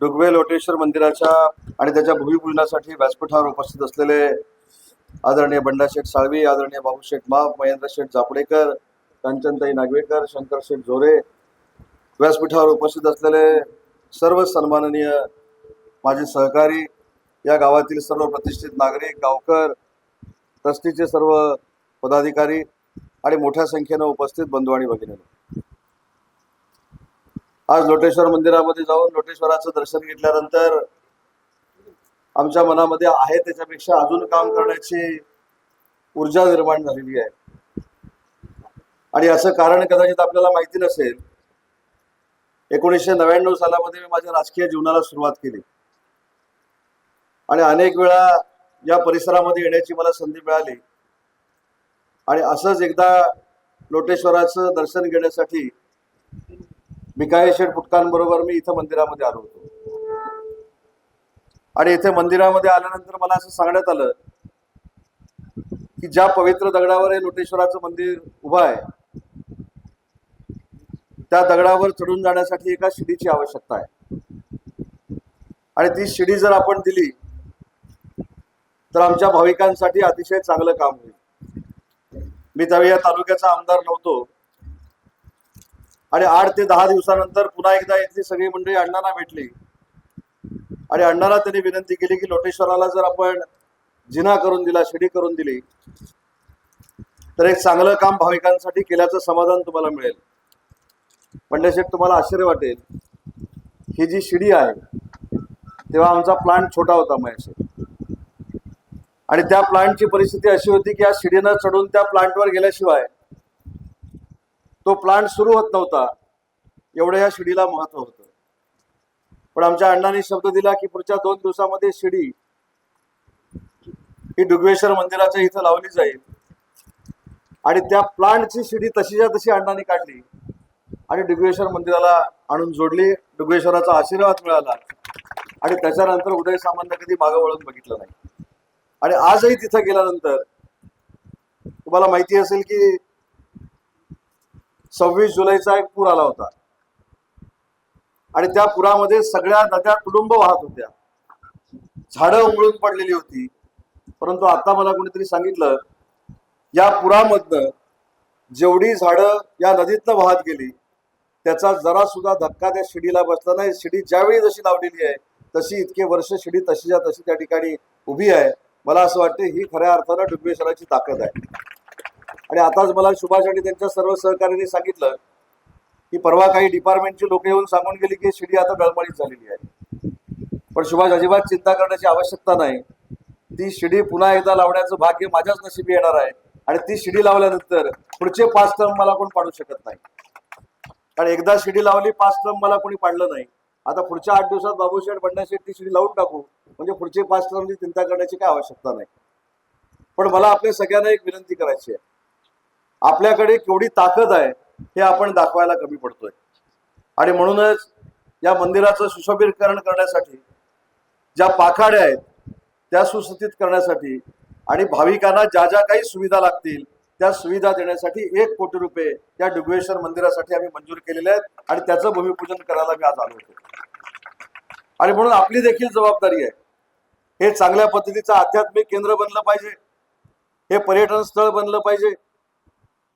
डुगवे लोटेश्वर मंदिराच्या आणि त्याच्या भूमिपूजनासाठी व्यासपीठावर उपस्थित असलेले आदरणीय बंडा शेठ साळवी आदरणीय बाबूशेठ माप महेंद्र शेठ जापडेकर कांचनताई नागवेकर शंकर शेठ जोरे व्यासपीठावर उपस्थित असलेले सर्व सन्माननीय माझे सहकारी या गावातील सर्व प्रतिष्ठित नागरिक गावकर ट्रस्टीचे सर्व पदाधिकारी आणि मोठ्या संख्येनं उपस्थित बंधू आणि भगिनी आज लोटेश्वर मंदिरामध्ये जाऊन लोटेश्वराचं दर्शन घेतल्यानंतर आमच्या मनामध्ये आहे त्याच्यापेक्षा अजून काम करण्याची ऊर्जा निर्माण झालेली आहे. आणि असं कारण कदाचित आपल्याला माहिती नसेल एकोणीसशे नव्याण्णव सालामध्ये मी माझ्या राजकीय जीवनाला सुरुवात केली. आणि अनेक वेळा या परिसरामध्ये येण्याची मला संधी मिळाली. आणि असंच एकदा लोटेश्वराचं दर्शन घेण्यासाठी मिकाईल शेठ फुटकांबरोबर मी इथं मंदिरामध्ये आलो होतो. आणि इथे मंदिरामध्ये आल्यानंतर मला असं सांगण्यात आलं की ज्या पवित्र दगडावर हे लोटेश्वराचं मंदिर उभं आहे त्या दगडावर चढून जाण्यासाठी एका शिडीची आवश्यकता आहे. आणि ती शिडी जर आपण दिली तर आमच्या भाविकांसाठी अतिशय चांगलं काम होईल. मी त्यावेळी या तालुक्याचा आमदार नव्हतो. आणि आठ ते दहा दिवसानंतर पुन्हा एकदा इथली सगळी मंडळी अण्णांना भेटली. आणि अण्णांना त्यांनी विनंती केली की लोटेश्वराला जर आपण जिना करून दिला शिडी करून दिली तर एक चांगलं काम भाविकांसाठी केल्याचं समाधान तुम्हाला मिळेल. म्हणजे पंडित तुम्हाला आश्चर्य वाटेल. ही जी शिडी आहे तेव्हा आमचा प्लांट छोटा होता महेश आणि त्या प्लांटची परिस्थिती अशी होती की या शिडीनं चढून त्या प्लांटवर गेल्याशिवाय तो प्लांट सुरू होत नव्हता. एवढं या शिडीला महत्त्व होतं. पण आमच्या अण्णांनी शब्द दिला की पुढच्या दोन दिवसामध्ये शिडी ही डुगवेश्वर मंदिराच्या इथं लावली जाईल. आणि त्या प्लांटची शिडी तशीच्या तशी अण्णांनी काढली. आणि डुगवेश्वर मंदिराला आणून जोडली. डुगवेश्वराचा आशीर्वाद मिळाला. आणि त्याच्यानंतर उदय सामान्य कधी मागं वळून बघितलं नाही. आणि आजही तिथं गेल्यानंतर तुम्हाला माहिती असेल की सव्वीस जुलैचा एक पूर आला होता. आणि त्या पुरामध्ये सगळ्या नद्या तुडुंब वाहत होत्या. झाडं उमळून पडलेली होती. परंतु आता मला कोणीतरी सांगितलं या पुरामधनं जेवढी झाडं या नदीतनं वाहत गेली त्याचा जरा सुद्धा धक्का त्या शिडीला बसला नाही. शिडी ज्यावेळी जशी लावलेली आहे तशी इतके वर्ष शिडी तशीच्या तशी त्या ठिकाणी उभी आहे. मला असं वाटतं ही खऱ्या अर्थानं डुबेश्वराची ताकद आहे. आणि आताच मला सुभाष आणि त्यांच्या सर्व सहकार्याने सांगितलं की परवा काही डिपार्टमेंटची लोक येऊन सांगून गेली की शिडी आता डळमळीत झालेली आहे. पण सुभाष अजिबात चिंता करण्याची आवश्यकता नाही. ती शिडी पुन्हा एकदा लावण्याचं भाग्य माझ्याच नशिबी येणार आहे. आणि ती शिडी लावल्यानंतर पुढचे पाच टर्म मला कोण पाडू शकत नाही. कारण एकदा शिडी लावली पाच टर्म मला कोणी पाडलं नाही. आता पुढच्या आठ दिवसात बाबूशेठ बंडाशेठ ती शिडी लावून टाकू. म्हणजे पुढचे पाच टर्मची चिंता करण्याची काय आवश्यकता नाही. पण मला आपल्या सगळ्यांना एक विनंती करायची आहे. आपल्याकडे केवढी ताकद आहे हे आपण दाखवायला कमी पडतोय. आणि म्हणूनच या मंदिराचं सुशोभीकरण करण्यासाठी ज्या पाखाड्या आहेत त्या सुस्थितीत करण्यासाठी आणि भाविकांना ज्या ज्या काही सुविधा लागतील त्या सुविधा देण्यासाठी एक कोटी रुपये या डुबेश्वर मंदिरासाठी आम्ही मंजूर केलेले आहेत आणि त्याचं भूमिपूजन करायला मी आज आलो होतो. आणि म्हणून आपली देखील जबाबदारी आहे. हे चांगल्या पद्धतीचं आध्यात्मिक केंद्र बनलं पाहिजे. हे पर्यटन स्थळ बनलं पाहिजे.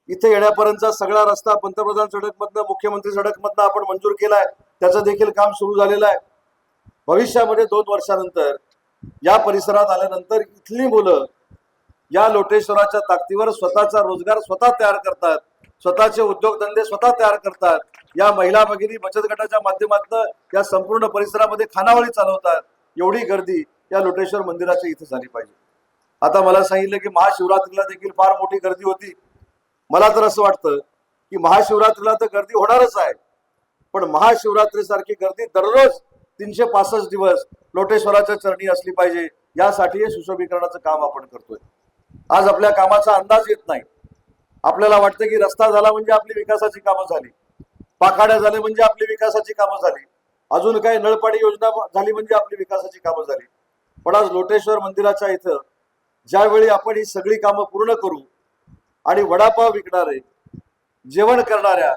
इथे येण्यापर्यंतचा सगळा रस्ता पंतप्रधान सडकमधनं मुख्यमंत्री सडकमधनं आपण मंजूर केलाय. त्याचं देखील काम सुरू झालेलं आहे. भविष्यामध्ये दोन वर्षानंतर या परिसरात आल्यानंतर इथली मुलं या लोटेश्वराच्या ताकदीवर स्वतःचा रोजगार स्वतः तयार करतात स्वतःचे उद्योगधंदे स्वतः तयार करतात. या महिला भगिनी बचत गटाच्या माध्यमातून या संपूर्ण परिसरामध्ये खानावळी चालवतात. एवढी गर्दी या लोटेश्वर मंदिराच्या इथे झाली पाहिजे. आता मला सांगितलं की महाशिवरात्रीला देखील फार मोठी गर्दी होती. मला तर असं वाटतं की महाशिवरात्रीला तर गर्दी होणारच आहे. पण महाशिवरात्रीसारखी गर्दी दररोज तीनशे पासष्ट दिवस लोटेश्वराच्या चरणी असली पाहिजे यासाठी हे सुशोभीकरणाचं काम आपण करतोय. आज आपल्या कामाचा अंदाज येत नाही. आपल्याला वाटतं की रस्ता झाला म्हणजे आपली विकासाची कामं झाली. पाखाड्या झाले म्हणजे आपली विकासाची कामं झाली. अजून काही नळपाणी योजना झाली म्हणजे आपली विकासाची कामं झाली. पण आज लोटेश्वर मंदिराच्या इथं ज्यावेळी आपण ही सगळी कामं पूर्ण करू आणि वडापाव विकणारे जेवण करणाऱ्या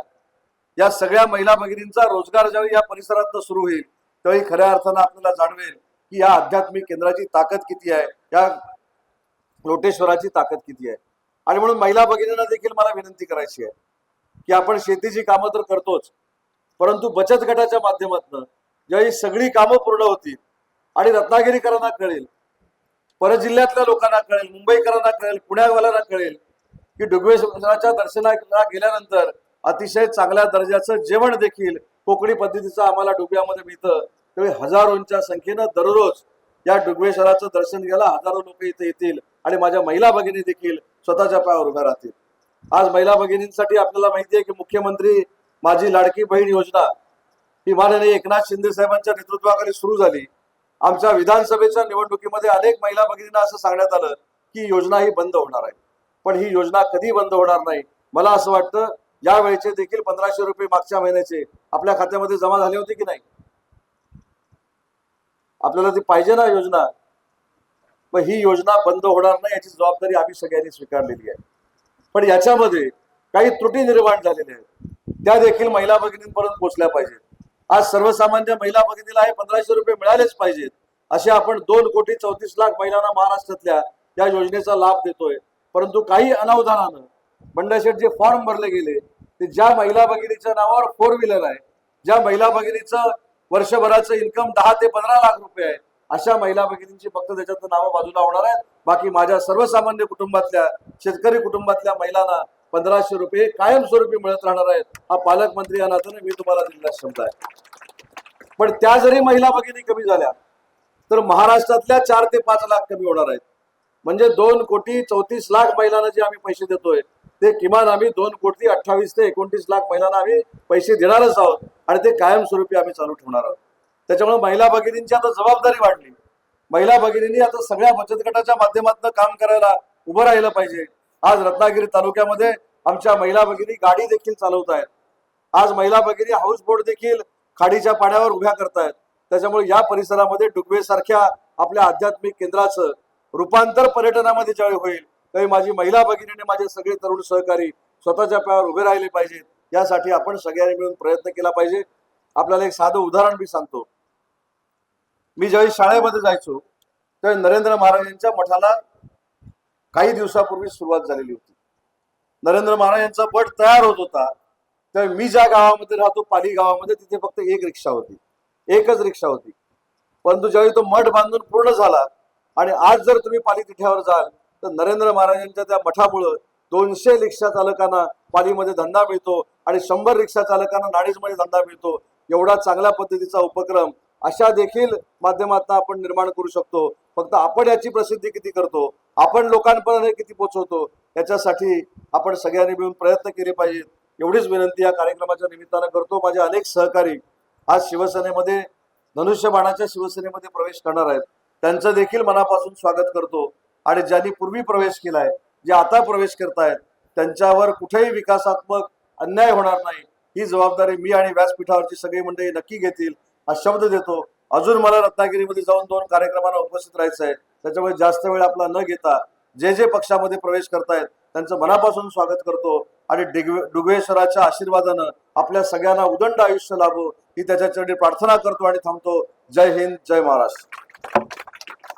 या सगळ्या महिला भगिनींचा रोजगार ज्यावेळी या परिसरात सुरू होईल त्यावेळी खऱ्या अर्थानं आपल्याला जाणवेल की या आध्यात्मिक केंद्राची ताकद किती आहे या लोटेश्वराची ताकद किती आहे. आणि म्हणून महिला भगिनींना देखील मला विनंती करायची आहे की आपण शेतीची कामं तर करतोच परंतु बचत गटाच्या माध्यमातून ज्यावेळी सगळी कामं पूर्ण होतील आणि रत्नागिरीकरांना कळेल परजिल्ह्यातल्या लोकांना कळेल मुंबईकरांना कळेल पुण्यावाल्यांना कळेल की डुगवेश्वराच्या दर्शनाला गेल्यानंतर अतिशय चांगल्या दर्जाचं जेवण देखील कोकणी पद्धतीचं आम्हाला डुब्यामध्ये मिळतं. त्यावेळी हजारोंच्या संख्येनं दररोज या डुगवेश्वराचं दर्शन घ्यायला हजारो लोक इथे येतील आणि माझ्या महिला भगिनी देखील स्वतःच्या पायावर उभ्या राहतील. आज महिला भगिनींसाठी आपल्याला माहिती आहे की मुख्यमंत्री माझी लाडकी बहीण योजना ही माननीय एकनाथ शिंदे साहेबांच्या नेतृत्वाखाली सुरू झाली. आमच्या विधानसभेच्या निवडणुकीमध्ये अनेक महिला भगिनींना असं सांगण्यात आलं की योजना ही बंद होणार आहे. पण ही योजना कधी बंद होणार नाही. मला असं वाटतं या वेळेचे देखील पंधराशे रुपये मागच्या महिन्याचे आपल्या खात्यामध्ये जमा झाले होते की नाही? आपल्याला ती पाहिजे ना योजना? मग ही योजना बंद होणार नाही याची जबाबदारी आम्ही सगळ्यांनी स्वीकारलेली आहे. पण याच्यामध्ये काही त्रुटी निर्माण झालेल्या आहेत. त्या देखील महिला भगिनींपर्यंत पोहोचल्या पाहिजेत. आज सर्वसामान्य महिला भगिनीला हे पंधराशे रुपये मिळालेच पाहिजेत. असे आपण दोन कोटी चौतीस लाख महिलांना महाराष्ट्रातल्या या योजनेचा लाभ देतोय. परंतु काही अनावधानानं बंडाशेठ जे फॉर्म भरले गेले ते ज्या महिला भगिनीच्या नावावर फोर व्हीलर आहे ज्या महिला भगिनीचं वर्षभराचं इन्कम दहा ते पंधरा लाख रुपये आहे अशा महिला भगिनींची फक्त त्याच्यात नावं बाजूला होणार आहेत. बाकी माझ्या सर्वसामान्य कुटुंबातल्या शेतकरी कुटुंबातल्या महिलांना पंधराशे रुपये कायमस्वरूपी मिळत राहणार आहेत हा पालकमंत्री या नात्याने मी तुम्हाला दिलेला शब्द आहे. पण त्या जरी महिला भगिनी कमी झाल्या तर महाराष्ट्रातल्या चार ते पाच लाख कमी होणार आहेत. म्हणजे दोन कोटी चौतीस लाख महिलांना जे आम्ही पैसे देतोय ते किमान आम्ही दोन कोटी अठ्ठावीस ते एकोणतीस लाख महिलांना आम्ही पैसे देणारच आहोत आणि ते कायमस्वरूपी आम्ही चालू ठेवणार आहोत. त्याच्यामुळे महिला भगिनींची आता जबाबदारी वाढली. महिला भगिनींनी आता सगळ्या बचत गटाच्या माध्यमातून काम करायला उभं राहिलं पाहिजे. आज रत्नागिरी तालुक्यामध्ये आमच्या महिला भगिनी गाडी देखील चालवत आहेत. आज महिला भगिनी हाऊस बोट देखील खाडीच्या पाण्यावर उभ्या करतायत. त्याच्यामुळे या परिसरामध्ये डुगवे सारख्या आपल्या आध्यात्मिक केंद्राचं रूपांतर पर्यटनामध्ये ज्यावेळी होईल त्यावेळी माझी महिला भगिनीने माझे सगळे तरुण सहकारी स्वतःच्या पायावर उभे राहिले पाहिजेत यासाठी आपण सगळ्यांनी मिळून प्रयत्न केला पाहिजे. आपल्याला एक साधं उदाहरण मी सांगतो. मी ज्यावेळी शाळेमध्ये जायचो त्यावेळी नरेंद्र महाराज यांच्या मठाला काही दिवसापूर्वी सुरुवात झालेली होती. नरेंद्र महाराज यांचा मठ तयार होत होता. त्यावेळी मी ज्या गावामध्ये राहतो पाली गावामध्ये तिथे फक्त एक रिक्षा होती. एकच रिक्षा होती. परंतु ज्यावेळी तो मठ बांधून पूर्ण झाला आणि आज जर तुम्ही पालीतिठ्यावर जाल तर नरेंद्र महाराजांच्या त्या मठामुळं दोनशे रिक्षा चालकांना पालीमध्ये धंदा मिळतो आणि शंभर रिक्षा चालकांना नाडीजमध्ये धंदा मिळतो. एवढा चांगल्या पद्धतीचा उपक्रम अशा देखील माध्यमातून आपण निर्माण करू शकतो. फक्त आपण याची प्रसिद्धी किती करतो? आपण लोकांपर्यंत हे किती पोहोचवतो याच्यासाठी आपण सगळ्यांनी मिळून प्रयत्न केले पाहिजेत. एवढीच विनंती या कार्यक्रमाच्या निमित्तानं करतो. माझे अनेक सहकारी आज शिवसेनेमध्ये धनुष्यबाणाच्या शिवसेनेमध्ये प्रवेश करणार आहेत. त्यांचं देखील मनापासून स्वागत करतो. आणि ज्यांनी पूर्वी प्रवेश केलाय जे आता प्रवेश करतायत त्यांच्यावर कुठेही विकासात्मक अन्याय होणार नाही. ही जबाबदारी मी आणि व्यासपीठावरची सगळी मंडळी नक्की घेतील. हा शब्द देतो. अजून मला रत्नागिरीमध्ये जाऊन दोन कार्यक्रमांना उपस्थित राहायचं आहे त्याच्यामुळे जास्त वेळ आपला न घेता जे जे पक्षामध्ये प्रवेश करतायत त्यांचं मनापासून स्वागत करतो. आणि डिगवे डुगवेश्वराच्या आशीर्वादानं आपल्या सगळ्यांना उदंड आयुष्य लाभो ही त्याच्या चरणी प्रार्थना करतो आणि थांबतो. जय हिंद जय महाराष्ट्र.